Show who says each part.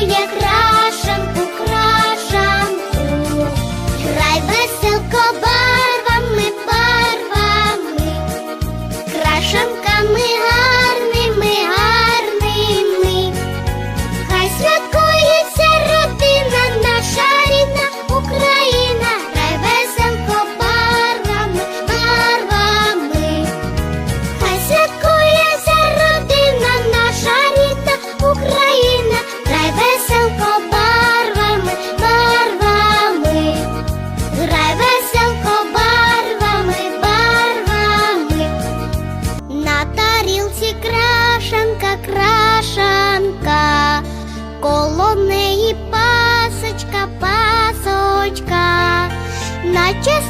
Speaker 1: покочує крашанка, коло неї пасочка, пасочка, наче